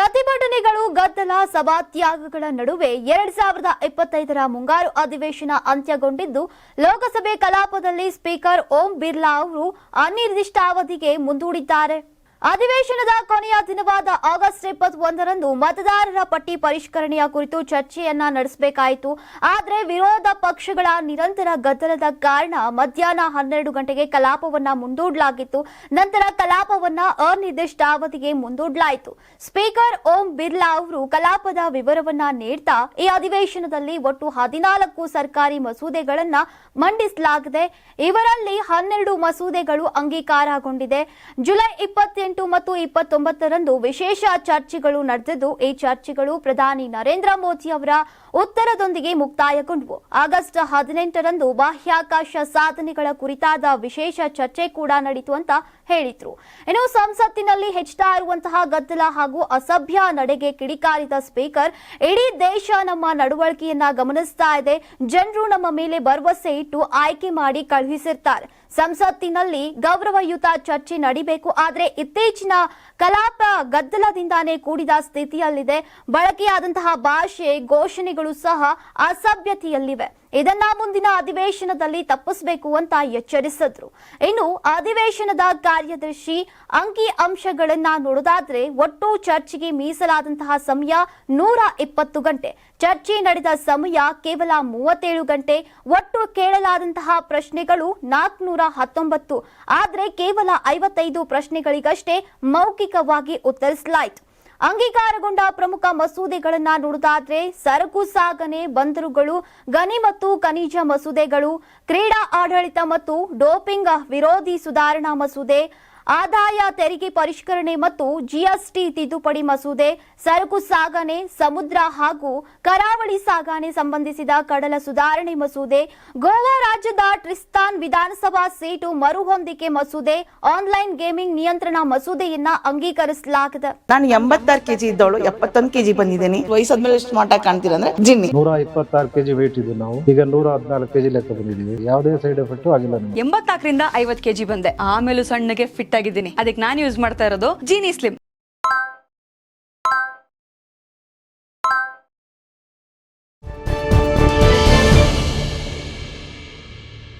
ಪ್ರತಿಭಟನೆಗಳು, ಗದ್ದಲ, ಸಭಾತ್ಯಾಗಗಳ ನಡುವೆ ಎರಡ್ ಸಾವಿರದ ಇಪ್ಪತ್ತೈದರ ಮುಂಗಾರು ಅಧಿವೇಶನ ಅಂತ್ಯಗೊಂಡಿದ್ದು, ಲೋಕಸಭೆ ಕಲಾಪದಲ್ಲಿ ಸ್ಪೀಕರ್ ಓಂ ಬಿರ್ಲಾ ಅವರು ಅನಿರ್ದಿಷ್ಟಾವಧಿಗೆ ಮುಂದೂಡಿದ್ದಾರೆ. ಅಧಿವೇಶನದ ಕೊನೆಯ ದಿನವಾದ ಆಗಸ್ಟ್ ಇಪ್ಪತ್ತೊಂದರಂದು ಮತದಾರರ ಪಟ್ಟಿ ಪರಿಷ್ಕರಣೆಯ ಕುರಿತು ಚರ್ಚೆಯನ್ನ ನಡೆಸಬೇಕಾಯಿತು. ಆದರೆ ವಿರೋಧ ಪಕ್ಷಗಳ ನಿರಂತರ ಗದ್ದಲದ ಕಾರಣ ಮಧ್ಯಾಹ್ನ ಹನ್ನೆರಡು ಗಂಟೆಗೆ ಕಲಾಪವನ್ನ ಮುಂದೂಡಲಾಗಿತ್ತು. ನಂತರ ಕಲಾಪವನ್ನ ಅನಿರ್ದಿಷ್ಟ ಅವಧಿಗೆ ಮುಂದೂಡಲಾಯಿತು. ಸ್ಪೀಕರ್ ಓಂ ಬಿರ್ಲಾ ಅವರು ಕಲಾಪದ ವಿವರವನ್ನ ನೀಡ್ತಾ, ಈ ಅಧಿವೇಶನದಲ್ಲಿ ಒಟ್ಟು ಹದಿನಾಲ್ಕು ಸರ್ಕಾರಿ ಮಸೂದೆಗಳನ್ನ ಮಂಡಿಸಲಾಗಿದೆ. ಇವರಲ್ಲಿ ಹನ್ನೆರಡು ಮಸೂದೆಗಳು ಅಂಗೀಕಾರಗೊಂಡಿದೆ. ಜುಲೈ ಇಪ್ಪತ್ತೆಂಟು ಮತ್ತು ಇಪ್ಪತ್ತೊಂಬತ್ತರಂದು ವಿಶೇಷ ಚರ್ಚೆಗಳು ನಡೆದಿದ್ದು, ಈ ಚರ್ಚೆಗಳು ಪ್ರಧಾನಿ ನರೇಂದ್ರ ಮೋದಿ ಅವರ ಉತ್ತರದೊಂದಿಗೆ ಮುಕ್ತಾಯಗೊಂಡವು. ಆಗಸ್ಟ್ ಹದಿನೆಂಟರಂದು ಬಾಹ್ಯಾಕಾಶ ಸಾಧನೆಗಳ ಕುರಿತಾದ ವಿಶೇಷ ಚರ್ಚೆ ಕೂಡ ನಡೆಯಿತು ಅಂತ ಹೇಳಿದ್ರು. ಇನ್ನು ಸಂಸತ್ತಿನಲ್ಲಿ ಹೆಚ್ಚುತ್ತಾ ಇರುವಂತಹ ಗದ್ದಲ ಹಾಗೂ ಅಸಭ್ಯ ನಡೆಗೆ ಕಿಡಿಕಾರಿದ ಸ್ಪೀಕರ್, ಇಡೀ ದೇಶ ನಮ್ಮ ನಡವಳಿಕೆಯನ್ನ ಗಮನಿಸ್ತಾ ಇದೆ. ಜನರು ನಮ್ಮ ಮೇಲೆ ಭರವಸೆ ಇಟ್ಟು ಆಯ್ಕೆ ಮಾಡಿ ಕಳುಹಿಸಿರ್ತಾರೆ. ಸಂಸತ್ತಿನಲ್ಲಿ ಗೌರವಯುತ ಚರ್ಚೆ ನಡಿಬೇಕು, ಆದರೆ ಇತ್ತೀಚಿನ ಕಲಾಪ ಗದ್ದಲದಿಂದಾನೇ ಕೂಡಿದ ಸ್ಥಿತಿಯಲ್ಲಿದೆ. ಬಳಕೆಯಾದಂತಹ ಭಾಷೆ ಘೋಷಣೆಗಳು ಸಹ ಅಸಭ್ಯತೆಯಲ್ಲಿವೆ. ಇದನ್ನ ಮುಂದಿನ ಅಧಿವೇಶನದಲ್ಲಿ ತಪ್ಪಿಸಬೇಕು ಅಂತ ಎಚ್ಚರಿಸಿದ್ರು. ಇನ್ನು ಅಧಿವೇಶನದ ಕಾರ್ಯದರ್ಶಿ ಅಂಕಿ ಅಂಶಗಳನ್ನ ನೋಡೋದಾದ್ರೆ ಒಟ್ಟು ಚರ್ಚೆಗೆ ಮೀಸಲಾದಂತಹ ಸಮಯ ನೂರ ಇಪ್ಪತ್ತು ಗಂಟೆ. ಚರ್ಚೆ ನಡೆದ ಸಮಯ ಕೇವಲ ಮೂವತ್ತೇಳು ಗಂಟೆ. ಒಟ್ಟು ಕೇಳಲಾದಂತಹ ಪ್ರಶ್ನೆಗಳು ನಾಲ್ಕುನೂರ ಹತ್ತೊಂಬತ್ತು. ಆದರೆ ಕೇವಲ ಐವತ್ತೈದು ಪ್ರಶ್ನೆಗಳಿಗಷ್ಟೇ ಮೌಖಿಕವಾಗಿ ಉತ್ತರಿಸಲಾಯಿತು. ಅಂಗೀಕಾರಗೊಂಡ ಪ್ರಮುಖ ಮಸೂದೆಗಳನ್ನ ನೋಡೋದಾದ್ರೆ ಸರಕು ಸಾಗಣೆ, ಬಂದರುಗಳು, ಗಣಿ ಮತ್ತು ಖನಿಜ ಮಸೂದೆಗಳು, ಕ್ರೀಡಾ ಆಡಳಿತ ಮತ್ತು ಡೋಪಿಂಗ್ ವಿರೋಧಿ ಸುಧಾರಣಾ ಮಸೂದೆ ಆದಾಯ ತೆರಿಗೆ ಪರಿಷ್ಕರಣೆ ಮತ್ತು ಜಿಎಸ್ಟಿ ತಿದ್ದುಪಡಿ ಮಸೂದೆ ಸರಕು ಸಾಗಣೆ ಸಮುದ್ರ ಹಾಗೂ ಕರಾವಳಿ ಸಾಗಣೆ ಸಂಬಂಧಿಸಿದ ಕಡಲ ಸುಧಾರಣೆ ಮಸೂದೆ ಗೋವಾ ರಾಜ್ಯದ ಟ್ರಿಸ್ತಾನ್ ವಿಧಾನಸಭಾ ಸೀಟು ಮರುಹೊಂದಿಕೆ ಮಸೂದೆ ಆನ್ಲೈನ್ ಗೇಮಿಂಗ್ ನಿಯಂತ್ರಣ ಮಸೂದೆಯನ್ನ ಅಂಗೀಕರಿಸಲಾಗಿದೆ. ನಾನು ಎಂಬತ್ತಾರು ಕೆಜಿ ಇದ್ದವಳು ಎಪ್ಪತ್ತೊಂದು ಕೆಜಿ ಬಂದಿದ್ದೀನಿ. ವಯಸ್ಸಾದ್ಮೇಲೆ ಸ್ಮಾರ್ಟ್ ಆಗಿ ಕಾಣ್ತೀರಾ ಅಂದ್ರೆ ಜಿನ್ನಿ. ನೂರ ಇಪ್ಪತ್ತಾರು ಕೆಜಿ ವೇಟ್ ಇದ್ದು ನಾವು. ಈಗ ನೂರ ಹದಿನಾಲ್ಕು ಕೆಜಿ ಲೆಕ್ಕ ಬಂದಿದ್ದೀವಿ. ಯಾವುದೇ ಸೈಡ್ ಎಫೆಕ್ಟ್ ಆಗಿಲ್ಲ ಎಂಬತ್ನಾಲ್ಕರಿಂದ ಐವತ್ ಕೆಜಿ ಬಂದೆ. ಆಮೇಲೆ ಸಣ್ಣಗೆ ಫಿಟ್ ಆಗಿದ್ದೀನಿ ಅದಕ್ಕೆ ನಾನು ಯೂಸ್ ಮಾಡ್ತಾ ಇರೋದು ಜೀನಿ ಸ್ಲಿಮ್